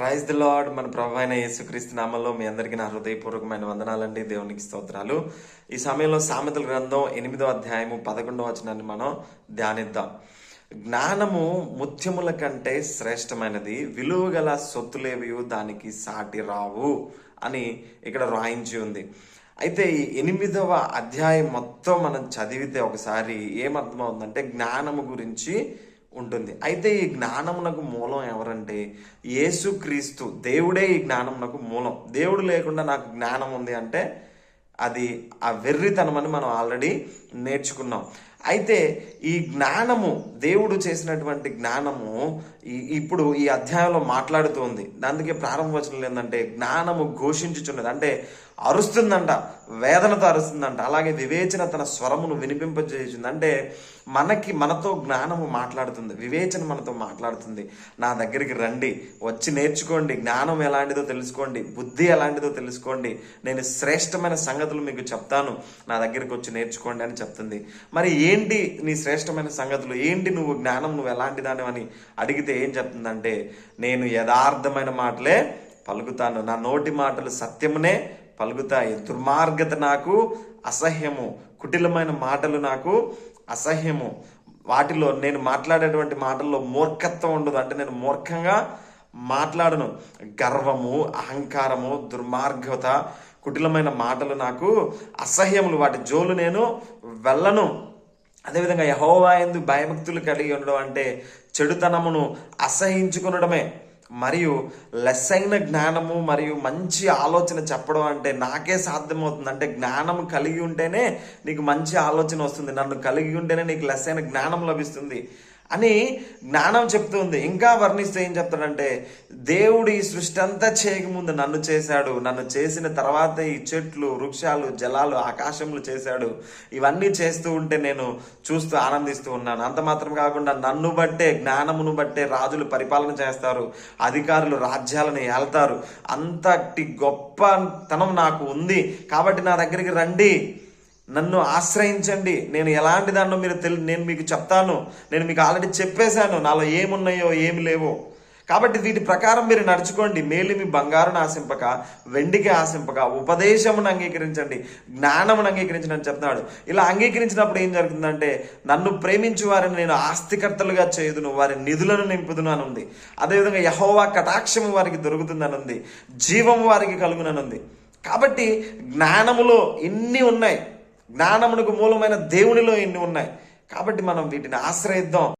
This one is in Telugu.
ప్రైజ్ ది లార్డ్ మన ప్రభు అయిన యేసుక్రీస్తు నామంలో మీ అందరికీ నా హృదయపూర్వకమైన వందనాలండి దేవునికి స్తోత్రాలు. ఈ సమయంలో సామెతల గ్రంథం ఎనిమిదో అధ్యాయము పదకొండవ వచనాన్ని మనం ధ్యానిద్దాం. జ్ఞానము ముత్యముల కంటే శ్రేష్టమైనది విలువ గల సొత్తులేవి దానికి సాటి రావు అని ఇక్కడ రాయించి ఉంది. అయితే ఈ ఎనిమిదవ అధ్యాయం మొత్తం మనం చదివితే ఒకసారి ఏమర్థమవుతుందంటే జ్ఞానము గురించి ఉంటుంది. అయితే ఈ జ్ఞానమునకు మూలం ఎవరంటే యేసుక్రీస్తు దేవుడే ఈ జ్ఞానమునకు మూలం. దేవుడు లేకుండా నాకు జ్ఞానం ఉంది అంటే అది ఆ వెర్రితనం అని మనం ఆల్రెడీ నేర్చుకున్నాం. అయితే ఈ జ్ఞానము దేవుడు చేసినటువంటి జ్ఞానము ఇప్పుడు ఈ అధ్యాయంలో మాట్లాడుతుంది. అందుకే ప్రారంభ వచనం ఏంటంటే జ్ఞానము ఘోషించుచున్నది. అంటే అరుస్తుందంట వేదనతో అరుస్తుందంట అలాగే వివేచన తన స్వరమును వినిపింపజేసింది అంటే మనకి మనతో జ్ఞానము మాట్లాడుతుంది వివేచన మనతో మాట్లాడుతుంది. నా దగ్గరికి రండి వచ్చి నేర్చుకోండి జ్ఞానం ఎలాంటిదో తెలుసుకోండి బుద్ధి ఎలాంటిదో తెలుసుకోండి నేను శ్రేష్టమైన సంగతులు మీకు చెప్తాను నా దగ్గరికి వచ్చి నేర్చుకోండి అని చెప్తుంది. మరి ఏంటి నీ శ్రేష్టమైన సంగతులు? ఏంటి నువ్వు జ్ఞానం? నువ్వు ఎలాంటి దానివని అడిగితే ఏం చెప్తుందంటే నేను యథార్థమైన మాటలే పలుకుతాను. నా నోటి మాటలు సత్యమునే పలుకుతాయి. దుర్మార్గత నాకు అసహ్యము. కుటిలమైన మాటలు నాకు అసహ్యము. వాటిలో నేను మాట్లాడేటువంటి మాటల్లో మూర్ఖత్వం ఉండదు. అంటే నేను మూర్ఖంగా మాట్లాడను. గర్వము అహంకారము దుర్మార్గత కుటిలమైన మాటలు నాకు అసహ్యములు. వాటి జోలు నేను వెళ్ళను. అదేవిధంగా యహోవా ఎందు భయభక్తులు కలిగి ఉండడం అంటే చెడుతనమును అసహించుకునడమే. మరియు లెస్సైన జ్ఞానము మరియు మంచి ఆలోచన చెప్పడం అంటే నాకే సాధ్యమవుతుంది. అంటే జ్ఞానం కలిగి ఉంటేనే నీకు మంచి ఆలోచన వస్తుంది. నన్ను కలిగి ఉంటేనే నీకు లెస్సైన జ్ఞానం లభిస్తుంది. అని జ్ఞానం చెప్తుంది ఇంకా వర్ణిస్తే ఏం చెప్తాడంటే దేవుడు ఈ సృష్టి అంతా చేయకముందు నన్ను చేశాడు. నన్ను చేసిన తర్వాత ఈ చెట్లు వృక్షాలు జలాలు ఆకాశములు చేశాడు. ఇవన్నీ చేస్తూ ఉంటే నేను చూస్తూ ఆనందిస్తూ ఉన్నాను. అంత మాత్రం కాకుండా నన్ను బట్టే జ్ఞానమును బట్టే రాజులు పరిపాలన చేస్తారు. అధికారులు రాజ్యాలను ఏళ్తారు అంతటి గొప్పతనం నాకు ఉంది. కాబట్టి నా దగ్గరికి రండి. నన్ను ఆశ్రయించండి. నేను ఎలాంటి దాన్నో మీరు తెలి నేను మీకు చెప్తాను. నేను మీకు ఆల్రెడీ చెప్పేశాను. నాలో ఏమున్నాయో ఏమి లేవో. కాబట్టి వీటి ప్రకారం మీరు నడుచుకోండి. మేలిమి బంగారును ఆశింపక వెండికి ఆశింపక ఉపదేశమును అంగీకరించండి. జ్ఞానమును అంగీకరించండి అని చెప్తున్నాడు. ఇలా అంగీకరించినప్పుడు ఏం జరుగుతుందంటే నన్ను ప్రేమించు వారిని నేను ఆస్తికర్తలుగా చేయుదును. వారి నిధులను నింపుదును అని ఉంది. అదేవిధంగా యహోవా కటాక్షము వారికి దొరుకుతుందని ఉంది. జీవము వారికి కలుగునని ఉంది. కాబట్టి జ్ఞానములో ఇన్ని ఉన్నాయి. జ్ఞానమునకు మూలమైన దేవునిలో ఇన్ని ఉన్నాయి? కాబట్టి మనం వీటిని ఆశ్రయిద్దాం.